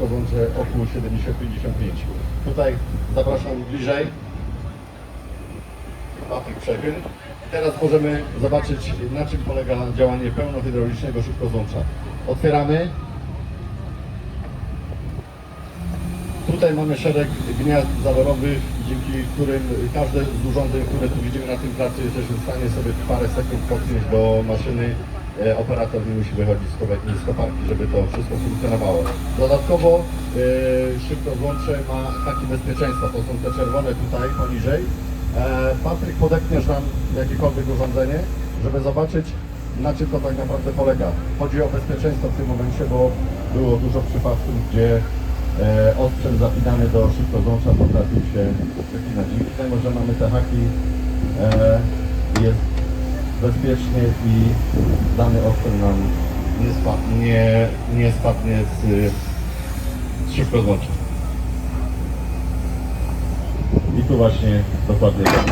szybko złącze około 7055. Tutaj zapraszam bliżej. Patryk Przechyl. Teraz możemy zobaczyć na czym polega działanie pełnohydraulicznego szybkozłącza. Otwieramy. Tutaj mamy szereg gniazd zaworowych, dzięki którym każde z urządzeń, które tu widzimy na tym placu, jesteśmy w stanie sobie parę sekund podpiąć do maszyny. E, Operator nie musi wychodzić z kopa- z koparki, żeby to wszystko funkcjonowało. Dodatkowo e, szybko złącze ma takie bezpieczeństwa, to są te czerwone tutaj poniżej. E, Patryk, podepniesz nam jakiekolwiek urządzenie, żeby zobaczyć na czym to tak naprawdę polega. Chodzi o bezpieczeństwo w tym momencie, bo było dużo przypadków, gdzie osprzęt zapinany do szybkozłącza potrafił się wypinać. Dzięki temu, że mamy te haki, jest bezpiecznie i dany osprzęt nam nie, spa, nie, nie spadnie z, z szybkozłącza. I tu właśnie dokładnie tak.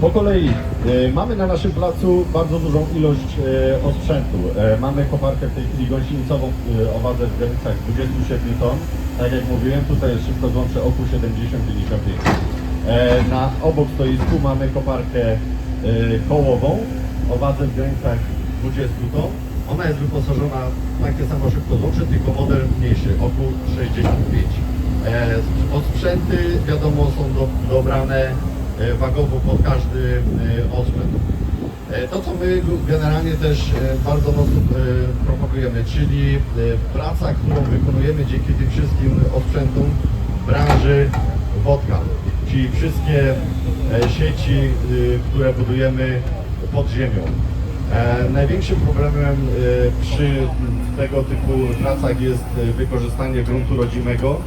Po kolei e, mamy na naszym placu bardzo dużą ilość e, osprzętu. E, mamy koparkę w tej chwili gąsienicową e, o wadze w granicach 27 ton. Tak jak mówiłem, tutaj jest szybko złącze oku 70-55. E, na obok stoisku mamy koparkę kołową o wadze w granicach 20 ton. Ona jest wyposażona w takie samo szybko złącze, tylko model mniejszy, oku 65. E, Osprzęty wiadomo są do, dobrane e, wagowo pod każdy e, osprzęt. E, To co my generalnie też e, bardzo mocno e, propagujemy, czyli e, praca, którą wykonujemy dzięki tym wszystkim osprzętom branży wodka, czyli wszystkie e, sieci, e, które budujemy pod ziemią. E, Największym problemem e, przy tego typu pracach jest wykorzystanie gruntu rodzimego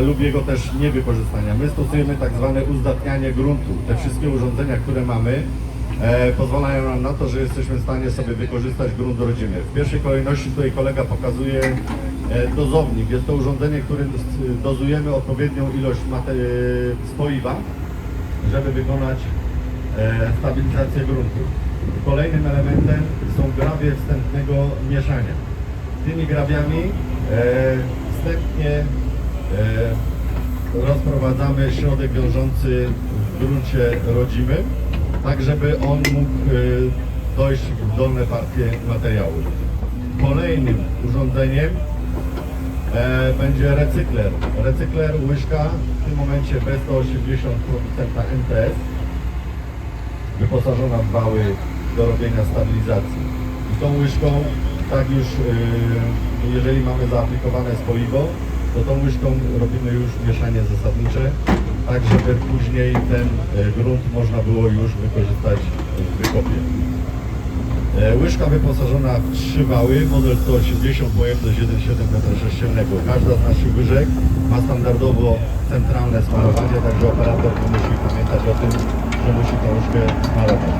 lub jego też niewykorzystania. My stosujemy tak zwane uzdatnianie gruntu. Te wszystkie urządzenia, które mamy, pozwalają nam na to, że jesteśmy w stanie sobie wykorzystać grunt rodzimy. W pierwszej kolejności tutaj kolega pokazuje dozownik. Jest to urządzenie, którym dozujemy odpowiednią ilość mate- spoiwa, żeby wykonać e, stabilizację gruntu. Kolejnym elementem są grabie wstępnego mieszania. Tymi grabiami e, wstępnie e, rozprowadzamy środek wiążący w gruncie rodzimym, tak żeby on mógł e, dojść w dolne partie materiału. Kolejnym urządzeniem e, będzie recykler. Recykler łyżka w tym momencie B180 producenta MTS wyposażona w wały do robienia stabilizacji. I tą łyżką, tak już, yy, jeżeli mamy zaaplikowane spoiwo, to tą łyżką robimy już mieszanie zasadnicze, tak żeby później ten e, grunt można było już wykorzystać w wykopie. E, Łyżka wyposażona w trzy wały, model 180, pojemność 1,7 m3. Każda z naszych łyżek ma standardowo centralne smarowanie, także operator nie musi pamiętać o tym, że musi tą łyżkę smarować.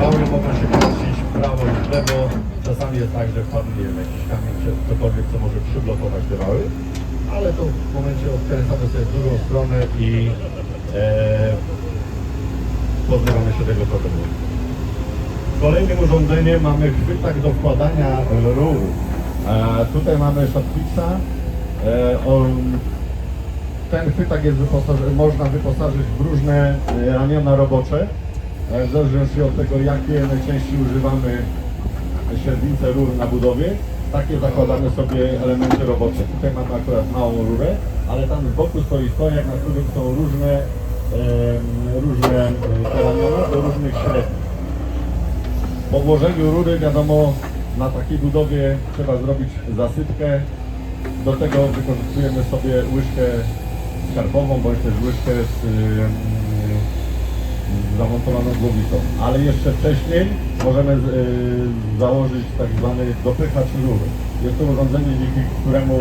Wały mogą się kręcić w prawo i w lewo. Czasami jest tak, że wpadnie jakiś kamień czy cokolwiek, co może przyblokować te wały, ale to w momencie odkręcamy sobie w drugą stronę i e, pozbywamy się tego problemu. Kolejnym urządzeniem mamy chwytak do wkładania rur. E, tutaj mamy Shotfixa. E, on, ten chwytak jest wyposaży, można wyposażyć w różne e, ramiona robocze. E, w zależności od tego, jakie najczęściej używamy średnice rur na budowie, takie zakładamy sobie elementy robocze. Tutaj mamy akurat małą rurę, ale tam z boku stoi stojak, na którym są różne, e, różne ramiona do różnych średnich. Po włożeniu rury, wiadomo, na takiej budowie trzeba zrobić zasypkę. Do tego wykorzystujemy sobie łyżkę skarbową, bądź też łyżkę z yy, zamontowaną głowicą. Ale jeszcze wcześniej możemy z, yy, założyć tak zwany dopychacz rury. Jest to urządzenie, dzięki któremu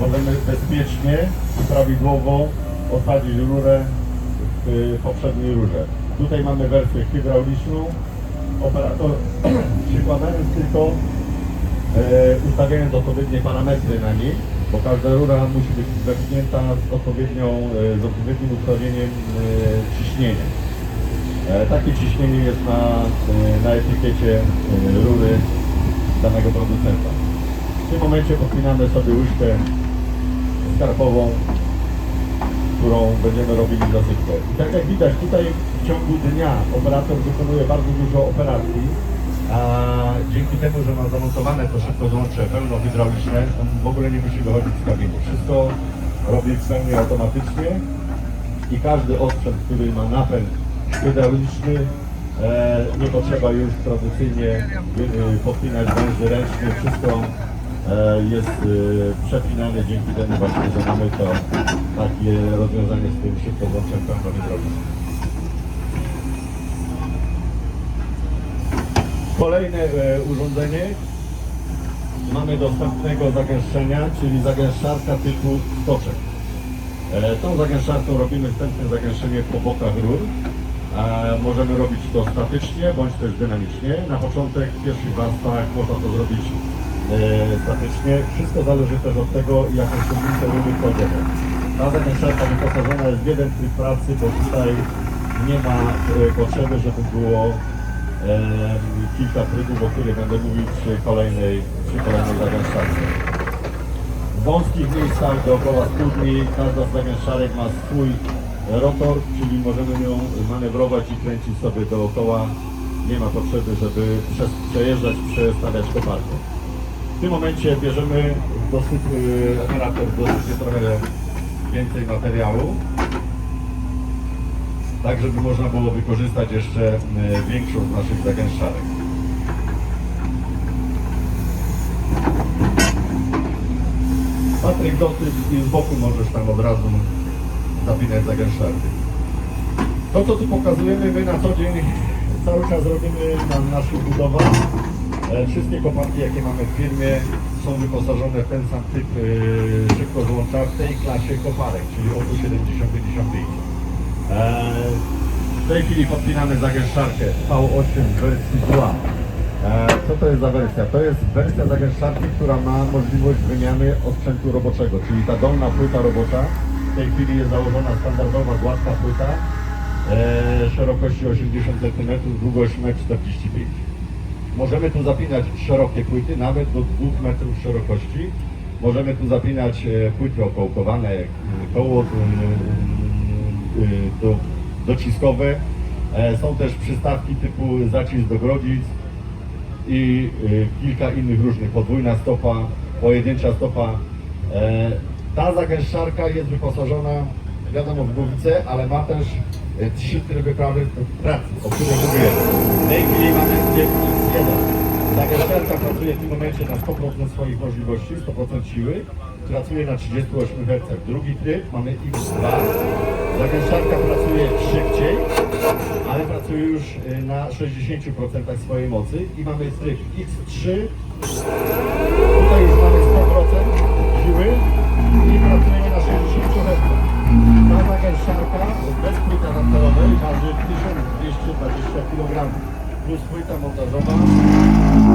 możemy bezpiecznie i prawidłowo osadzić rurę w poprzedniej rurze. Tutaj mamy wersję hydrauliczną, operator przykładając tylko e, ustawiając odpowiednie parametry na niej, bo każda rura musi być wepchnięta z, odpowiednią, e, z odpowiednim ustawieniem e, ciśnienia. E, takie ciśnienie jest na, e, na etykiecie e, rury danego producenta. W tym momencie podpinamy sobie łyżkę skarpową, którą będziemy robili zasypkę. I tak jak widać tutaj w ciągu dnia operator wykonuje bardzo dużo operacji, a dzięki temu, że ma zamontowane to szybko złącze pełnohydrauliczne, on w ogóle nie musi wychodzić z kabiny. Wszystko robi w pełni automatycznie i każdy osprzęt, który ma napęd hydrauliczny, e, nie potrzeba już tradycyjnie e, podpinać węży ręcznych, wszystko e, jest e, przepinane dzięki temu właśnie, że mamy to takie rozwiązanie z tym szybko złączem pełnohydraulicznym. Kolejne e, urządzenie mamy dostępnego zagęszczenia, czyli zagęszczarka typu stoczek. E, Tą zagęszczarką robimy wstępne zagęszczenie po bokach rur. Możemy robić to statycznie bądź też dynamicznie. Na początek w pierwszych warstwach można to zrobić e, statycznie. Wszystko zależy też od tego, jaką średnicę rury kładziemy. Ta zagęszczarka wyposażona jest w jeden tryb pracy, bo tutaj nie ma potrzeby, żeby było kilka trybów, o których będę mówił przy kolejnej, przy kolejnej zagęszczarce. W wąskich miejscach dookoła studni każda z zagęszczarek ma swój rotor, czyli możemy ją manewrować i kręcić sobie dookoła. Nie ma potrzeby, żeby przejeżdżać, przestawiać koparkę. W tym momencie bierzemy dosyć, operator dosyć trochę więcej materiału, tak żeby można było wykorzystać jeszcze y, większą z naszych zagęszczarek. Patryk, dosyć i z boku możesz tam od razu zapinać zagęszczarki. To, co tu pokazujemy, my na co dzień cały czas robimy na naszych budowach. E, Wszystkie koparki, jakie mamy w firmie, są wyposażone w ten sam typ e, szybkozłącza w tej klasie koparek, czyli od 70-55. E, W tej chwili podpinamy zagęszczarkę V8 w wersji 2. E, Co to jest za wersja? To jest wersja zagęszczarki, która ma możliwość wymiany osprzętu roboczego, czyli ta dolna płyta robocza. W tej chwili jest założona standardowa, gładka płyta e, szerokości 80 cm, długość 1,45 m. Możemy tu zapinać szerokie płyty, nawet do 2 metrów szerokości. Możemy tu zapinać płyty okołkowane, koło do, dociskowe. E, Są też przystawki typu zacisk do grodzic i y, kilka innych różnych, podwójna stopa, pojedyncza stopa. E, ta zagęszczarka jest wyposażona, wiadomo, w głowicę, ale ma też e, trzy tryby pracy, o których mówiłem. W tej chwili mamy X1. Zagęszczarka pracuje w tym momencie na 100% swoich możliwości, 100% siły. Pracuje na 38 Hz. Drugi tryb mamy X2. Zagęszczarka pracuje szybciej, ale pracuje już y, na 60% swojej mocy i mamy tryb X3 tutaj już mamy 100% siły i pracujemy na 60 Hz ta zagęszczarka bez płyty adapterowej waży 1220 kg plus płyta montażowa w,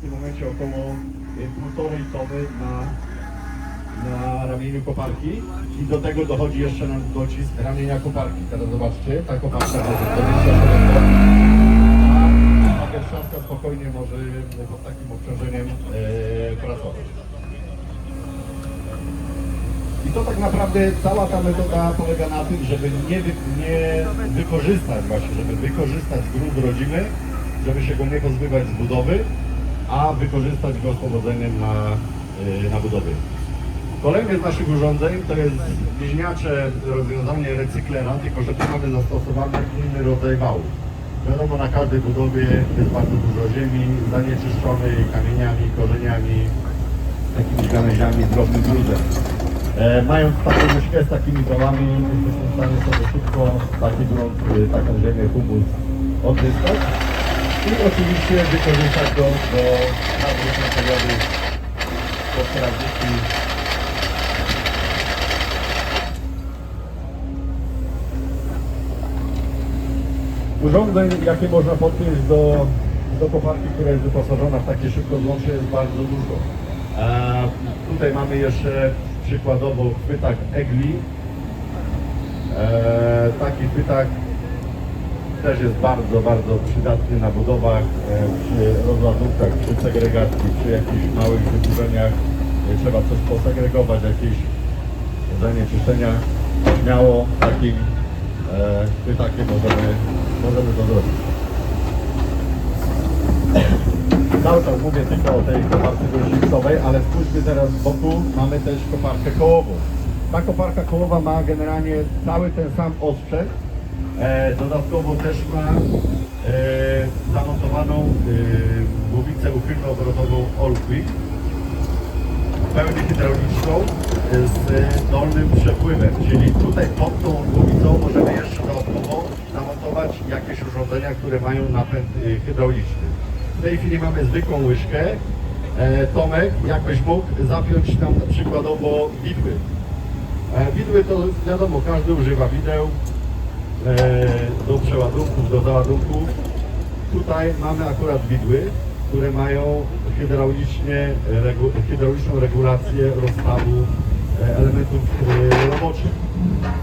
tym momencie około y, półtorej tony na ramieniu koparki i do tego dochodzi jeszcze nam docisk ramienia koparki. Teraz zobaczcie, ta koparka może 27 ton, a Magerszaska spokojnie może pod takim obciążeniem e, pracować. To tak naprawdę cała ta metoda polega na tym, żeby nie, wy, nie wykorzystać właśnie, żeby wykorzystać grunt rodzimy, żeby się go nie pozbywać z budowy, a wykorzystać go z powodzeniem na, y, na budowie. Kolejne z naszych urządzeń to jest bliźniacze rozwiązanie recyklera, tylko że tu mamy zastosowany inny rodzaj wału. Wiadomo, na każdej budowie jest bardzo dużo ziemi zanieczyszczonej kamieniami, korzeniami, takimi gałęziami, drobnym gruzem. E, mając taką myszkę z takimi wałami, jesteśmy w stanie sobie szybko taki grunt, y, taką ziemię, humus odzyskać i oczywiście wykorzystać go do różnych materiałów postrawników Urządzeń, jakie można podpiąć do, do koparki, która jest wyposażona w takie szybko złącze jest bardzo dużo. E, tutaj mamy jeszcze przykładowo chwytak Egli. E, taki chwytak też jest bardzo, bardzo przydatny na budowach, e, przy rozładówkach, przy segregacji, przy jakichś małych wyburzeniach. e, Trzeba coś posegregować, jakieś zanieczyszczenia. Śmiało takim e, możemy, możemy to zrobić. Mówię tylko o tej koparce gąsieniczowej, ale spójrzmy teraz z boku, mamy też koparkę kołową. Ta koparka kołowa ma generalnie cały ten sam osprzęt. E, dodatkowo też ma e, zamontowaną e, głowicę uchylno-obrotową All Quick pełni hydrauliczną e, z dolnym przepływem, czyli tutaj pod tą głowicą możemy jeszcze dodatkowo zamontować jakieś urządzenia, które mają napęd e, hydrauliczny. Tej chwili mamy zwykłą łyżkę. E, Tomek jakoś mógł zapiąć tam przykładowo widły. E, Widły to wiadomo, każdy używa wideł e, do przeładunków, do załadunków. Tutaj mamy akurat widły, które mają hydraulicznie, regu, hydrauliczną regulację rozstawu e, elementów e, roboczych.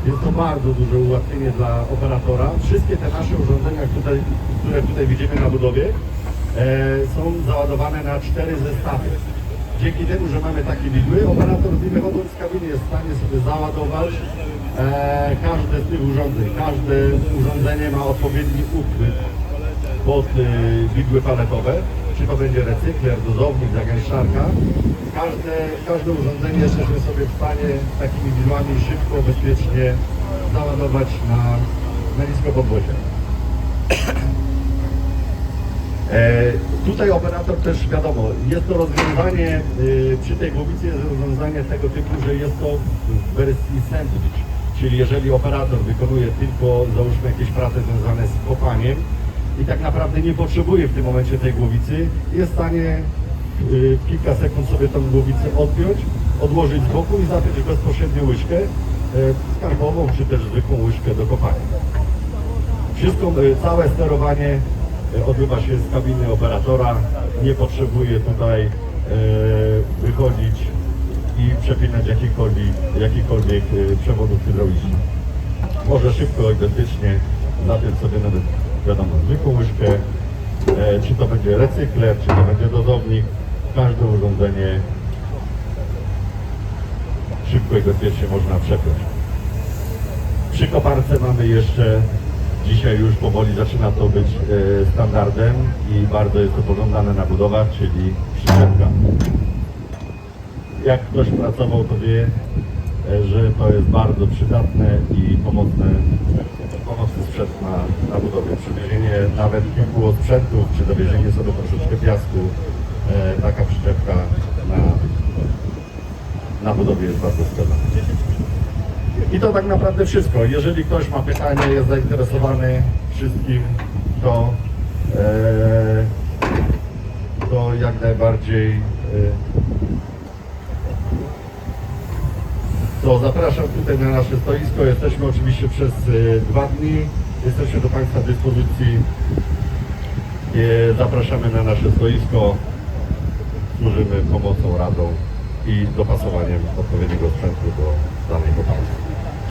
Jest to bardzo duże ułatwienie dla operatora. Wszystkie te nasze urządzenia, tutaj, które tutaj widzimy na budowie, są załadowane na cztery zestawy. Dzięki temu, że mamy takie widły, operator z wychodząc z kabiny jest w stanie sobie załadować e, każde z tych urządzeń. Każde urządzenie ma odpowiedni ukryt pod y, widły paletowe, czy to będzie recykler, dozownik, zagęszczarka. Każde, każde urządzenie jesteśmy sobie w stanie takimi widłami szybko, bezpiecznie załadować na, na nisko podwozie. E, tutaj operator też wiadomo, jest to rozwiązanie y, przy tej głowicy jest rozwiązanie tego typu, że jest to wersji sandwich, czyli jeżeli operator wykonuje tylko załóżmy jakieś prace związane z kopaniem i tak naprawdę nie potrzebuje w tym momencie tej głowicy, jest w stanie w kilka sekund sobie tą głowicę odpiąć, odłożyć z boku i zapiąć bezpośrednio łyżkę skarbową czy też zwykłą łyżkę do kopania. Wszystko, całe sterowanie odbywa się z kabiny operatora. Nie potrzebuje tutaj y, wychodzić i przepinać jakichkolwiek y, przewodów hydraulicznych. Może szybko i bezpiecznie zapiąć sobie nawet, wiadomo, zwykłą łyżkę, e, czy to będzie recykler, czy to będzie dozownik. Każde urządzenie szybko i bezpiecznie można przepiąć. Przy koparce mamy jeszcze, dzisiaj już powoli zaczyna to być e, standardem i bardzo jest to pożądane na budowach, czyli przyczepka. Jak ktoś pracował, to wie, e, że to jest bardzo przydatne i pomocne, pomocny sprzęt na, na budowie. Przywiezienie nawet kilku osprzętów, czy dowiezienie sobie troszeczkę piasku, e, taka przyczepka na, na budowie jest bardzo wskazana. I to tak naprawdę wszystko. Jeżeli ktoś ma pytanie, jest zainteresowany wszystkim, to, e, to jak najbardziej e, to zapraszam tutaj na nasze stoisko. Jesteśmy oczywiście przez e, dwa dni. Jesteśmy do Państwa dyspozycji. E, zapraszamy na nasze stoisko. Służymy pomocą, radą i dopasowaniem odpowiedniego sprzętu do danej kopalni.